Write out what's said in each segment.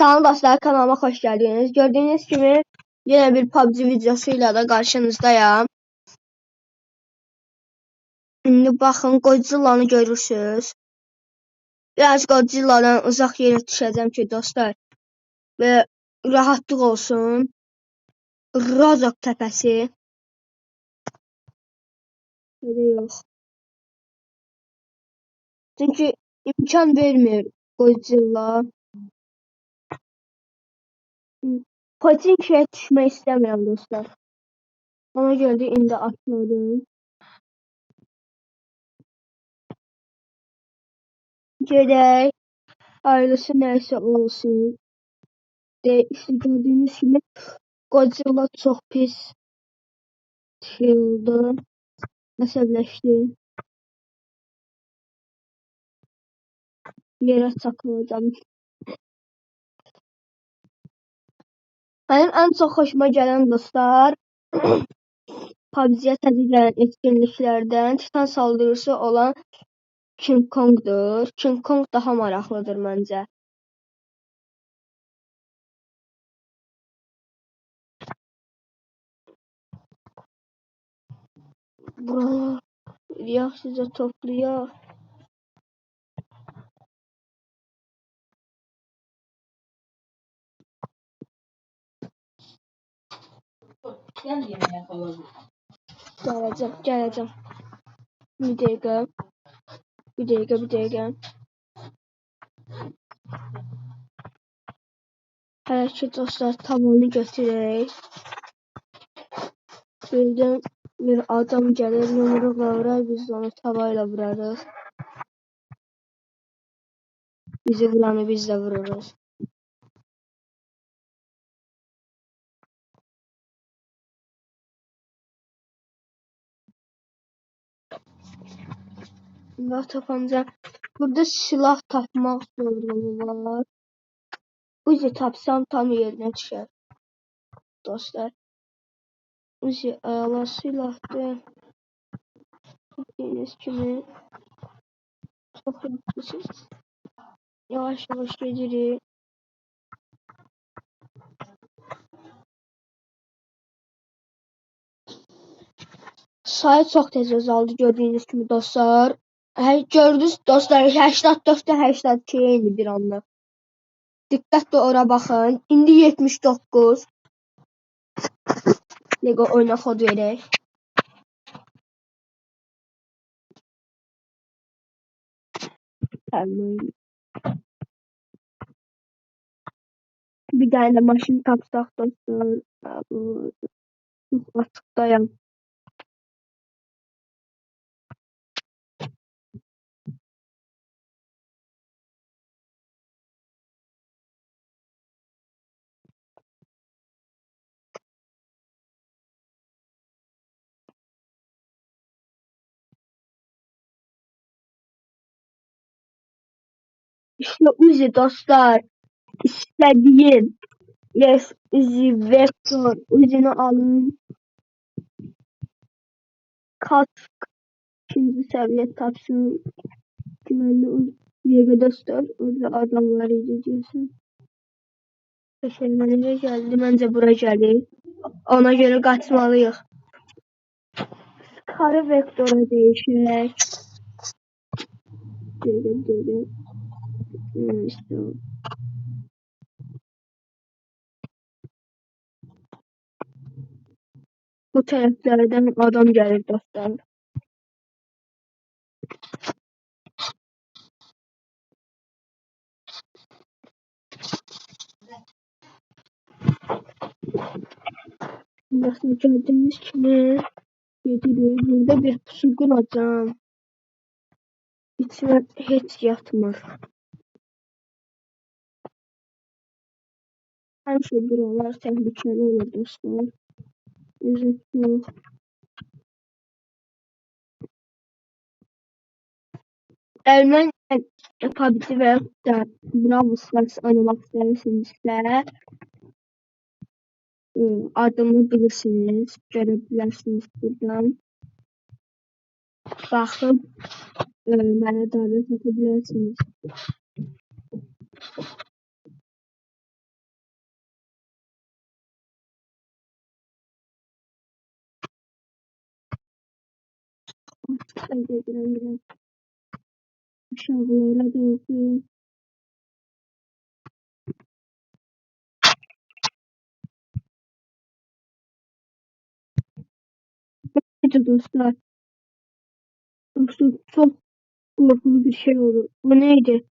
Salam dostlar kanalıma hoş geldiniz. Gördüğünüz gibi yine bir PUBG videosuyla da karşınızdayım. Şimdi bakın Godzilla'nı görürsünüz. Biraz Godzilla'dan uzak yere düşeceğim ki dostlar. Ve rahatlık olsun. Rozok tepesi. Böyle yok. Çünkü imkan vermiyor Godzilla. Patinkiyə düşmək istəmirəm dostlar. Ona görə də indi atladım. Gedək. Ailesi nəysə olsun. De, işte gördüğünüz gibi Godzilla çox pis şey oldu. Əsəbləşdi. Yerə çakılacağım. Benim en çok hoşuma gelen dostlar PUBG'ye təzə gələn etkinliklərdən Titan saldırısı olan King Kong'dur. King Kong daha maraqlıdır məncə. Buralar yaxşıca toplayaq. Yan yemeğe kalalım. Gələcəm, gələcəm. Bir dəqiqə. Bir dəqiqə, bir dəqiqə. Hələ ki dostlar tavanı götürək. Birdən bir adam gəlir, yumruqla vurar, biz onu tavayla vurarıq. Bizi vuranı biz də vururuz. Silah tapanca. Burada silah tapmaq sorunu var. Uzi tapsam tam yerinə düşər. Dostlar. Uzi əla silahdır. Gördüyünüz kimi çox yaxşısınız. Yavaş yavaş gedirik. Sayı çox tez azaldı gördüyünüz kimi dostlar. Hə, gördünüz dostlar 84-də 82 indi bir anlıq. Diqqətlə ora baxın. İndi 79. Lego oyuna kod verək. Bir dənə də maşın tapsaq dostlar. Bu açıqdayam. İşte Uzi dostlar. İstediğim. Yes Uzi Vector. Uzi'ni alın. Kask. İkinci seviye tapsın. Güvenli. Yega dostlar. Orada adam var idi diyorsun. Peşermenine geldi. Bence bura gelir. Ona göre kaçmalıyıq. Karı vektora değişək. Deyirəm, deyirəm. O. Bu tərəflərdən adam gəlir dostlar. Nasıl gördüğünüz kimi gedirik. Burada bir pusu quracam. İçine heç yatmır. Həmişə buralar təhlükəli olur dostlar. Özü çox. Əlimdən PUBG və yaxud da Brawl Stars oynamaq istəyirsinizsə adımı bilirsiniz, görə bilərsiniz buradan. Baxıb mənə dəvət edə bilərsiniz. Ben gedirəm biraz aşağılara doğru. Neyse dostlar. Dostlar çok korkulu bir şey oldu. Bu neydi?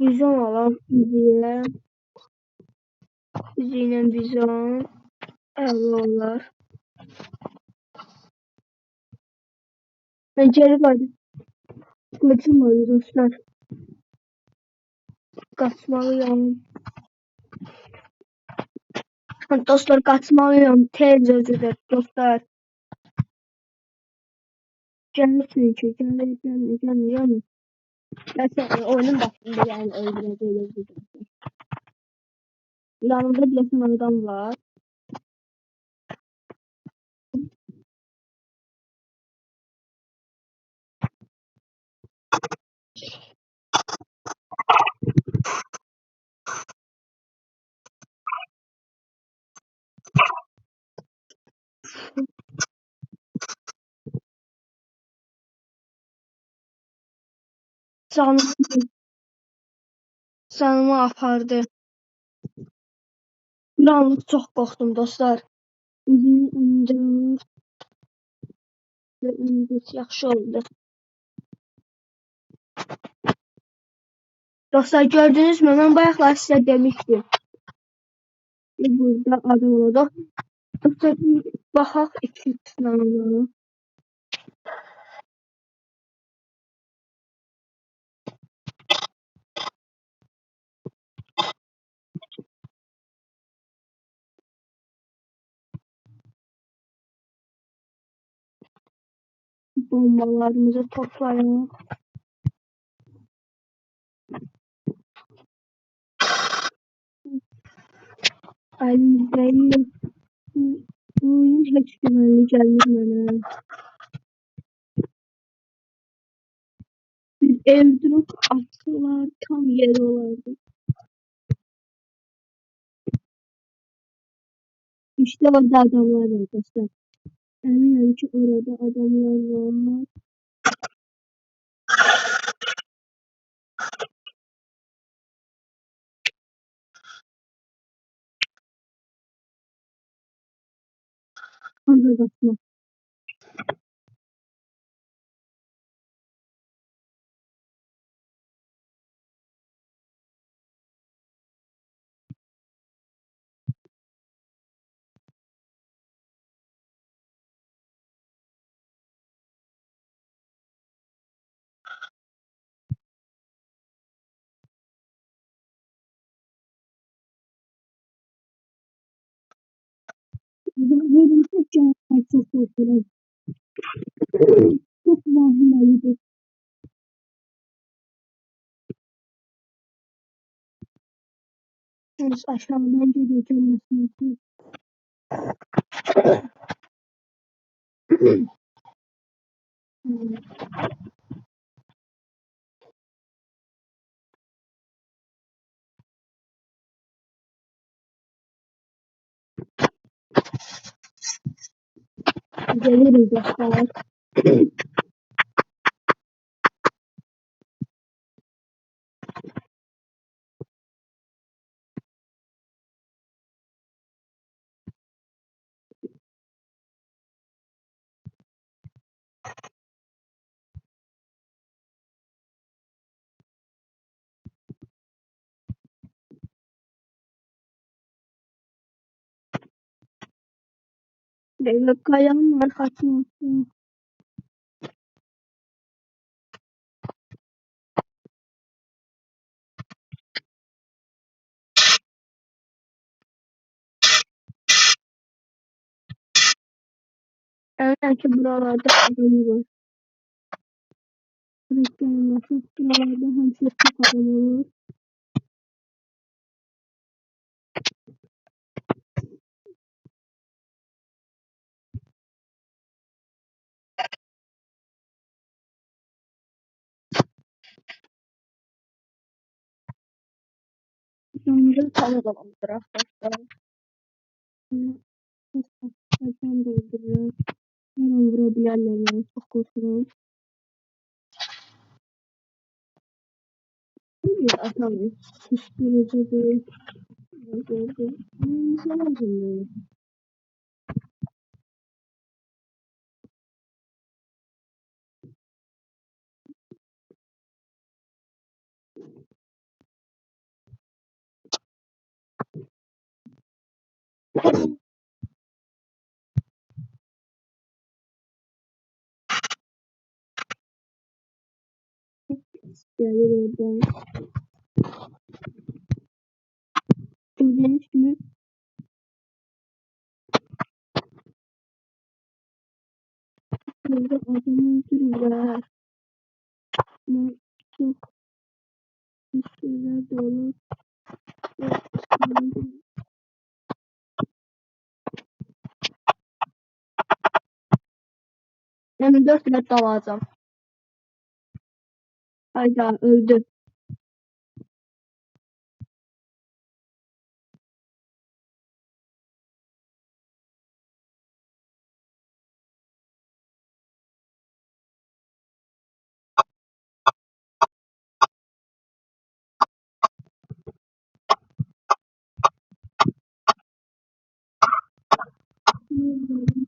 Bizon alan biziyle. Biziyle bizon. Olar. Ben geri qayıdım. Qaçılmadı dostlar. Qaçmalıyam. Dostlar qaçmalıyam. Tez özüdür dostlar. Gəlir çünki. Gəlir, gəlir, gəlir, gəlir. Gerçekten oyunun başında yani dostlar. Yanımda bir adam var. Canımı, canımı apardı. Bir anlık çok korktum dostlar. Üzümü. Ve öndür. Yaxşı oldu. Dostlar gördünüz mü? Ben bayaqlar sizə demiştim. Burada adam olacaq. Dostlar bir baxaq iki sınavına. Bombalarımızı toplayalım. Elimizde bu oyun hiç güvenli gelmir mənə. Bir airdrop atsalar tam yeri olardı. İşte orada adamlar var dostlar. Eminim ki orada adamlar var. Orada bakma. Yerim tek cevap çok korkuyorum. Çok vahimelidir. Biz aşağıdan geleceğim nasıl Geliriz dostlar. Böyle kayanın arkasına. Eminim ki buralarda adam var. Bekleyin nasıl buralarda hemşire adam olur. Sonra tamam zamandır arkadaşlar. Ben dolduruyorum. Hemen vurabilirler yani çok korkuyorum. Bir atamıyor. Susturucu değil. Gördüm. Hmm, Güzel oldu. Gelir oradan. Gördüğünüz gibi burada. Yani dört bilet alacağım. Hayda öldü. Gidiyor.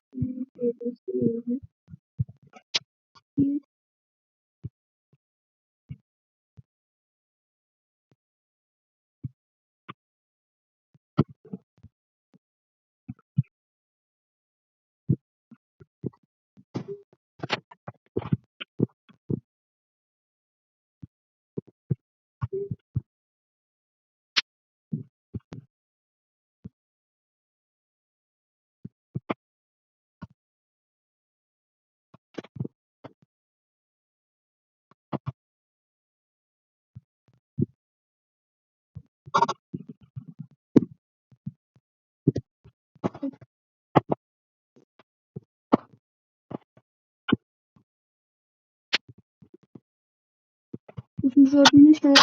Uzun gördüğünüz gibi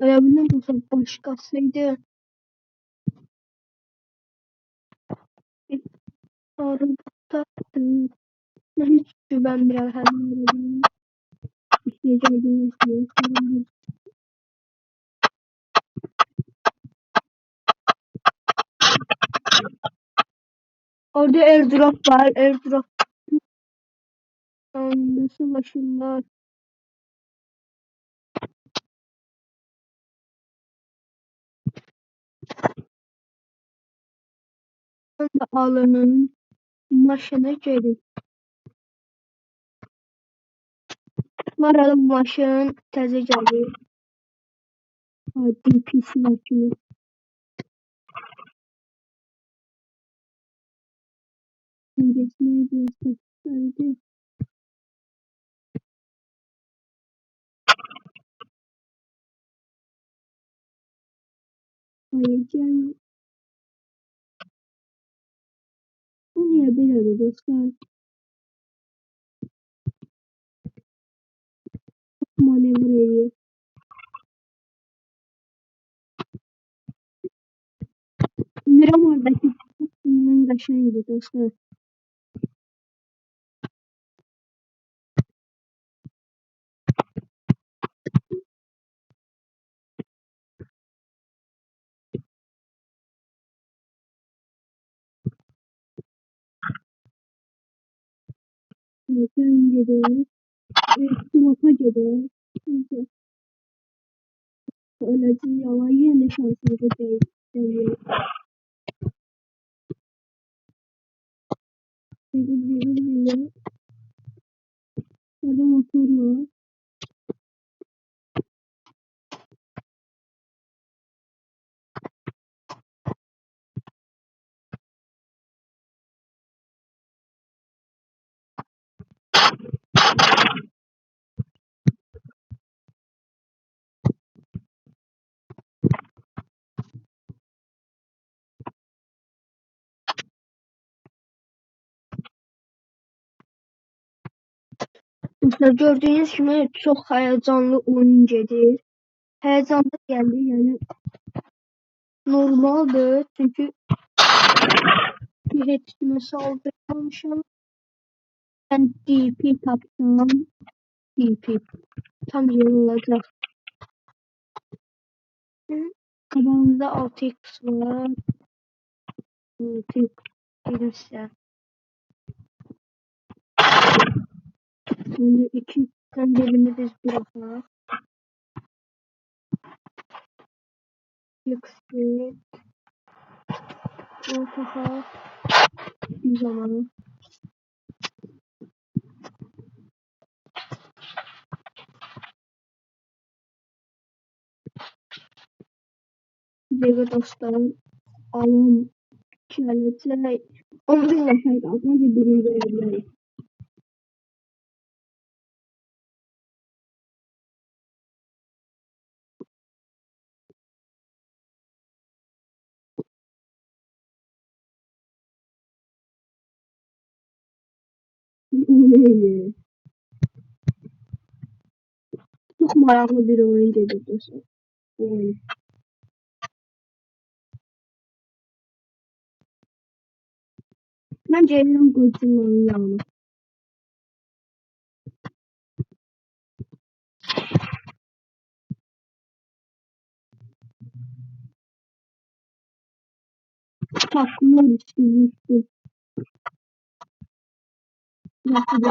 Ölebilir misin? Başkasıydı. Arıtaktı. Hiç güvenmiyorum. Hem İsteyeceğim diye. Orada airdrop var. Airdrop. Nasıl başınlar? Da alının maşına gelin. Maralı maşın təzə gəlir. Adi pis 为监督列贝尔的赛马内布雷。میرم اردکی من قشنگی دوستان Koyacağım dedi. Sulapa dedi. Neyse. Öylece yalan yine şansımızı değil. Sekiz bir bir Orada motor var. Arkadaşlar gördüğünüz kimi çok heyecanlı oyun gedir. Heyecanlı geldi yani normaldir çünkü bir yetişmesi almışım. Ben DP tapsam DP tam yeri olacak. Kabağımızda 6x var. 6x gelirse. Şimdi iki tenceremi biz bırakalım. Yüksek. Orta bir zaman. Sevgili dostlarım, alın. Onu dinleseydi az önce birinci. Neydi? Çok meraklı bir oyun dedi dostlar. Bu oyun. Bence Elon Godzilla'nın yanı. Takma ilişkisi. Nasıl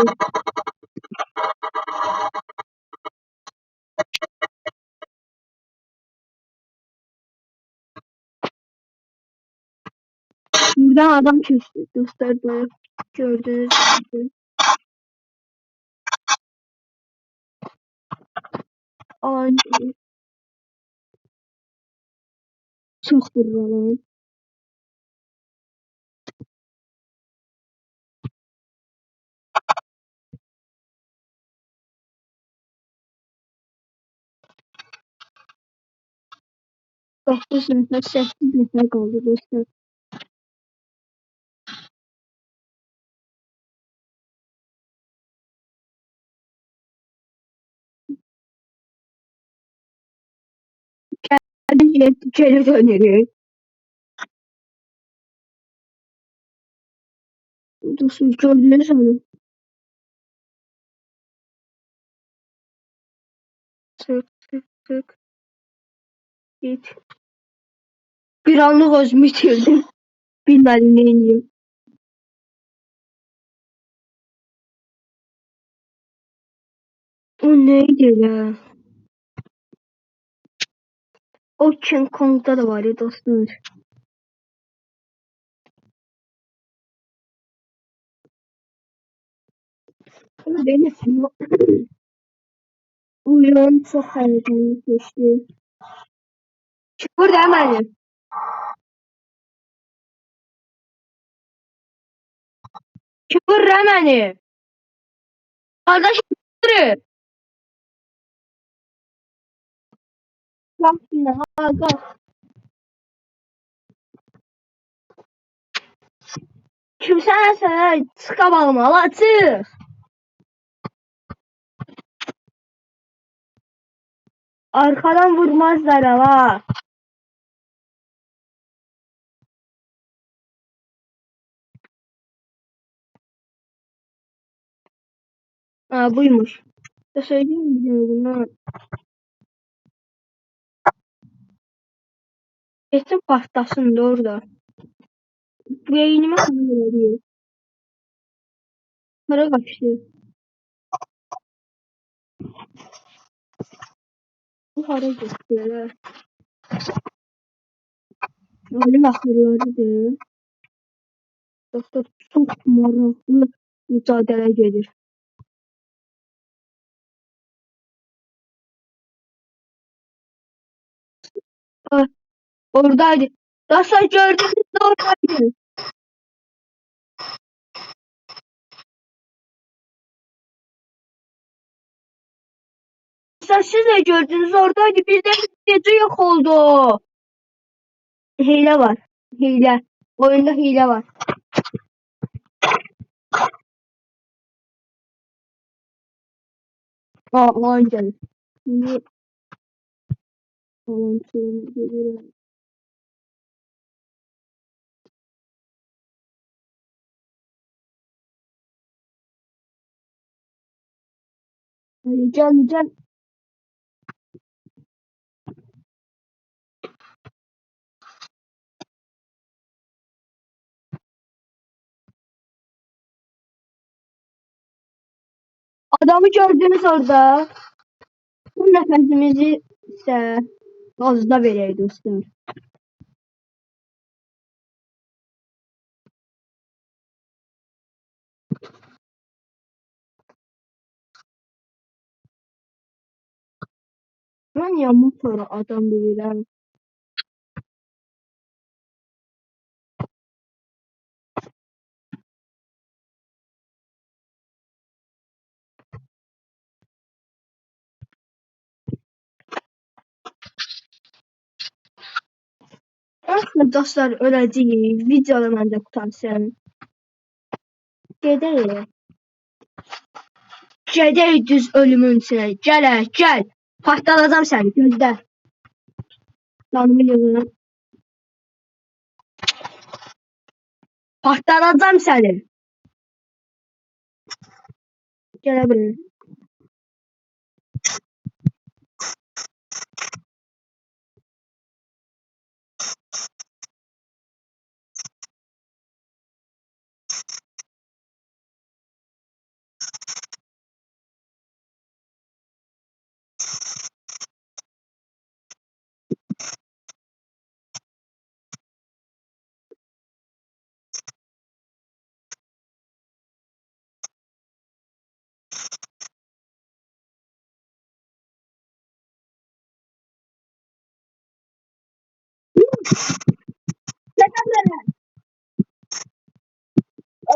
Buradan adam böyle gördüğünüz gibi. Aynı. Çok vuralım. Dokuz nəfər, səkkiz nəfər qaldı dostlar. Geri, geri dönürük. Dostlar gördünüz onu. Tık tık tık. Git. Bir anlık özümü itirdim. Bilmədim nə edeyim. O neydi ya? O King Kong'da da var ya dostlar. Ama benim oyun çok heyecanlı geçti. Çıkır demedim. Çıkır demedim. Kardeşim çıkır. Bak şimdi ha bak. Kimse sana çıkamam ala çık. Arkadan vurmazlar ama. Ha buymuş. Ya söyleyeyim mi bunu? Kesin pastasın da orada. Kadar değil. Para kaçtı. Bu para gösteriyor. Öyle ahırlarıdır. Dostlar çok maraqlı mücadele gelir. Ha, oradaydı. Dostlar gördünüz mü oradaydı. Dostlar siz de gördünüz oradaydı. Birden gece yok oldu. Hile var. Hile. Oyunda hile var. Aa, gəlir. İndi alan suyunu gedirəm. Gəlmə, gəl. Adamı gördünüz orada. Bu nəfəsimizi isə qazda verək dostlar. Mən yandan sonra adam bilirəm. Aslında dostlar öləcəyik. Videoda məncə qutarsın. Gedək. Gedək düz ölümün içinə. Gəl, ə, gəl. Partladacam səni, gözlə. Canımı yığıram. Partladacam səni. Gələ.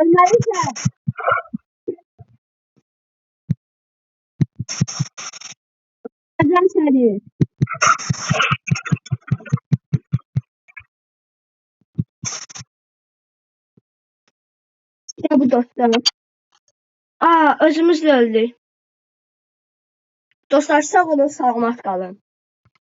Ölməlisən. Öləcəm səni. İşte bu dostlar. Aa, özümüzlə öldük. Dostlar sağ olun, salamat qalın.